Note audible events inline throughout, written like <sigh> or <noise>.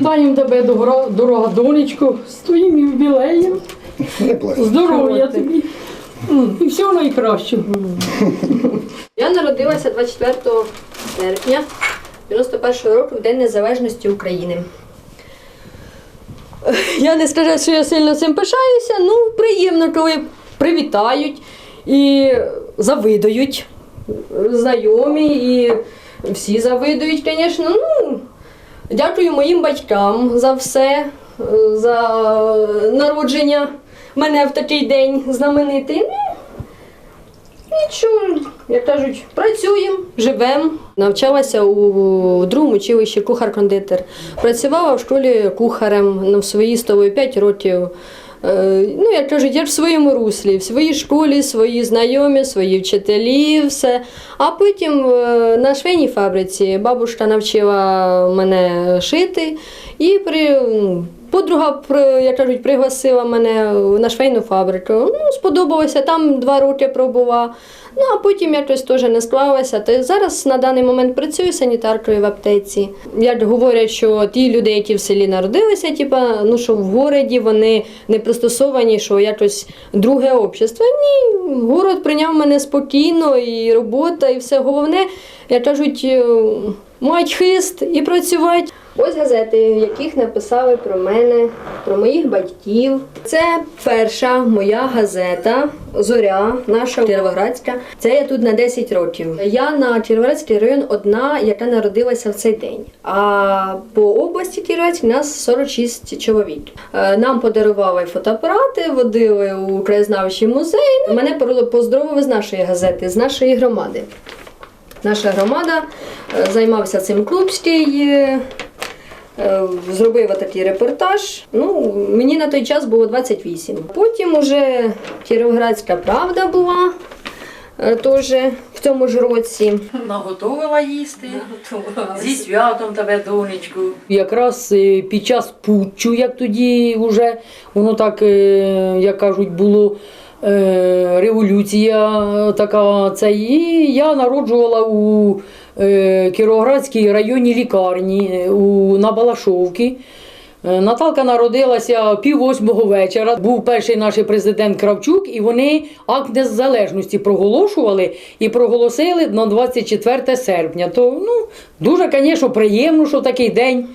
Вітаємо тебе, дорога, дорога донечко, з твоїм юбілеєм. Не. Здоров'я тобі. М, І всього найкращого. Я народилася 24 серпня 91 року в День Незалежності України. Я не скажу, що я сильно цим пишаюся, ну приємно, коли привітають і завидують знайомі, і всі завидують, звісно. Ну, дякую моїм батькам за все, за народження мене в такий день знаменитий. Ну, Нічого, як кажуть, працюємо, живемо. Навчалася у другому училищі кухар-кондитер. Працювала в школі кухарем ну, в своїй столовій 5 років. Е, Ну, як кажуть, я в своєму руслі, в своїй школі, свої знайомі, свої вчителі, все. А потім е, на швейній фабриці бабушка навчила мене шити, і при, подруга, як кажуть, пригласила мене на швейну фабрику. Ну, сподобалося, там два роки пробула. Ну, а потім якось теж не склалося. То зараз на даний момент працюю санітаркою в аптеці. Як говорять, що ті люди, які в селі народилися, типа, ну що в городі вони не пристосовані, що якось друге общество. Ні, город прийняв мене спокійно, і робота, і все головне, як кажуть, е, мають хист і працювати. Ось газети, в яких написали про мене, про моїх батьків. Це перша моя газета Зоря, наша Кіровоградська. Це я тут на 10 років. Я на Кіровоградський район одна, яка народилася в цей день. А по області Кіровоградській нас 46 чоловік. Е, Нам подарували фотоапарати, водили у краєзнавчий музей. Мене поздоровили з нашої газети, з нашої громади. Наша громада е, займався цим клубський. Е, Зробив такий репортаж. Ну, мені на той час було 28. Потім уже Кіровоградська правда була е, теж в цьому ж році. Наготовила їсти. Зі святом тебе, донечку. Якраз е, під час путчу, як тоді вже, воно так, як кажуть, було. Революція така це і я народжувала у Кіровоградській районній лікарні е, у, на Балашовці. Е, Наталка народилася пів восьмого вечора. Був перший наш президент Кравчук, і вони акт незалежності проголошували і проголосили на 24 серпня. То ну, дуже, звісно, приємно, що такий день.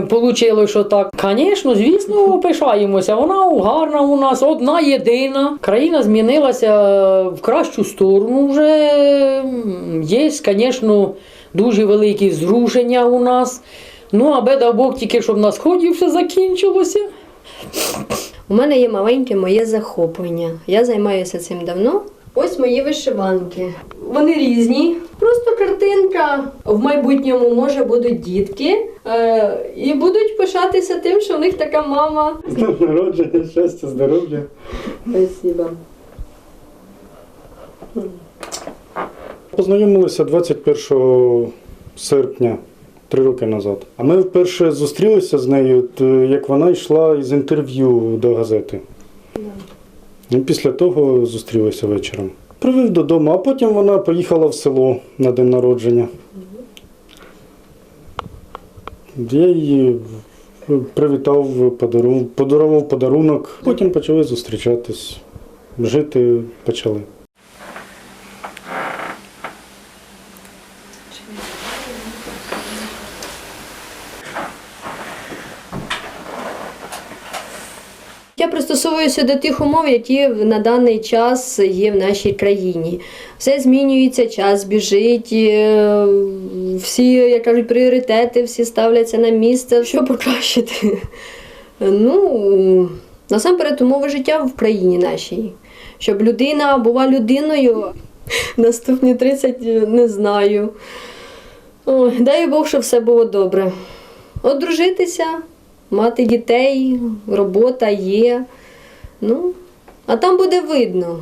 Е, Получило, що так. Звісно, звісно, пишаємося. Вона гарна у нас, одна єдина. Країна змінилася в кращу сторону. Вже є, звісно, дуже великі зрушення у нас. Ну, аби дав Бог тільки, щоб на сході все закінчилося. У мене є маленьке моє захоплення. Я займаюся цим давно. Ось мої вишиванки. Вони різні. Просто картинка. В майбутньому може будуть дітки е, і будуть пишатися тим, що в них така мама. З днем народження, щастя, здоров'я. Спасибо. Познайомилися 21 серпня, три роки назад. А ми вперше зустрілися з нею, як вона йшла із інтерв'ю до газети. І після того зустрілися вечором. Привів додому, а потім вона поїхала в село на день народження. Я її привітав, подарував, подарунок. Потім почали зустрічатись. Жити почали. Я пристосовуюся до тих умов, які на даний час є в нашій країні. Все змінюється, час біжить, е, всі, як кажуть, пріоритети, всі ставляться на місце, <laughs> що покращити. Ну, насамперед, умови життя в країні нашій. Щоб людина була людиною. <laughs> Наступні 30 не знаю. Ой, дай Бог, щоб все було добре. Одружитися, мати дітей, робота є. Ну, а там буде видно.